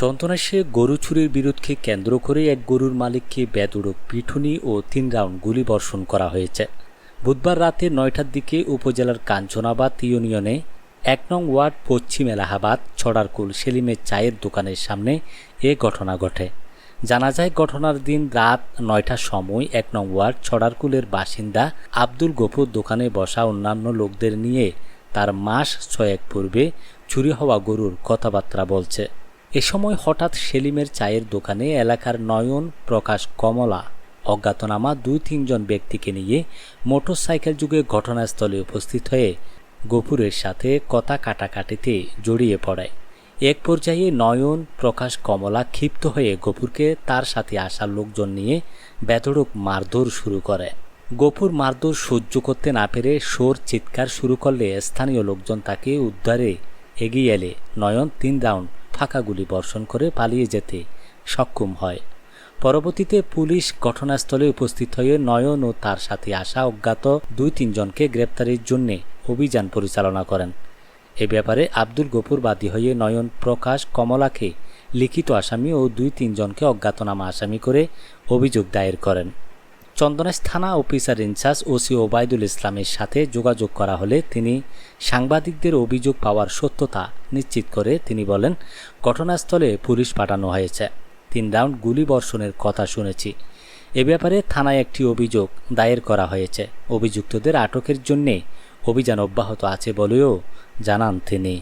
চন্দনাশে গরু চুরির বিরুদ্ধে কেন্দ্র করে এক গরুর মালিককে বেদুড়ক পিঠুনি ও তিন রাউন্ড গুলি বর্ষণ করা হয়েছে। বুধবার রাতে নয়টার দিকে উপজেলার কাঞ্চনাবাদ ইউনিয়নে এক নং ওয়ার্ড পশ্চিম এলাহাবাদ ছড়ারকুল সেলিমের চায়ের দোকানের সামনে এ ঘটনা ঘটে। জানা যায়, ঘটনার দিন রাত নয়টার সময় এক নং ওয়ার্ড ছড়ারকুলের বাসিন্দা আব্দুল গফুর দোকানে বসা অন্যান্য লোকদের নিয়ে তার মাস ছয়েক পূর্বে চুরি হওয়া গরুর কথাবার্তা বলছে। এ সময় হঠাৎ সেলিমের চায়ের দোকানে এলাকার নয়ন, প্রকাশ, কমলা অজ্ঞাতনামা দুই তিনজন ব্যক্তিকে নিয়ে মোটরসাইকেল যুগে ঘটনাস্থলে উপস্থিত হয়ে গফুরের সাথে কথা কাটাকাটিতে জড়িয়ে পড়ে। এক পর্যায়ে নয়ন, প্রকাশ, কমলা ক্ষিপ্ত হয়ে গফুরকে তার সাথে আসা লোকজন নিয়ে বেতড়ক মারধর শুরু করে। গফুর মারধর সহ্য করতে না পেরে সোর চিৎকার শুরু করলে স্থানীয় লোকজন তাকে উদ্ধারে এগিয়ে এলে। নয়ন তিন রাউন্ড ফাঁকা গুলি বর্ষণ করে পালিয়ে যেতে সক্ষম হয়। পরবর্তীতে পুলিশ ঘটনাস্থলে উপস্থিত হয়ে নয়ন ও তার সাথে আসা অজ্ঞাত দুই তিনজনকে গ্রেপ্তারের জন্য অভিযান পরিচালনা করেন। এ ব্যাপারে আব্দুল গফুর বাদী হয়ে নয়ন প্রকাশ, কমলাকে লিখিত আসামি ও দুই তিনজনকে অজ্ঞাতনামা আসামি করে অভিযোগ দায়ের করেন। চন্দনাইশ থানা অফিসার ইনচার্জ ওসি ওবায়দুল ইসলামের সাথে যোগাযোগ করা হলে তিনি সাংবাদিকদের অভিযোগ পাওয়ার সত্যতা নিশ্চিত করে তিনি বলেন, ঘটনাস্থলে পুলিশ পাঠানো হয়েছে। তিন রাউন্ড গুলি বর্ষণের কথা শুনেছি। এ ব্যাপারে থানায় একটি অভিযোগ দায়ের করা হয়েছে। অভিযুক্তদের আটকের জন্যে অভিযান অব্যাহত আছে বলেও জানান তিনি।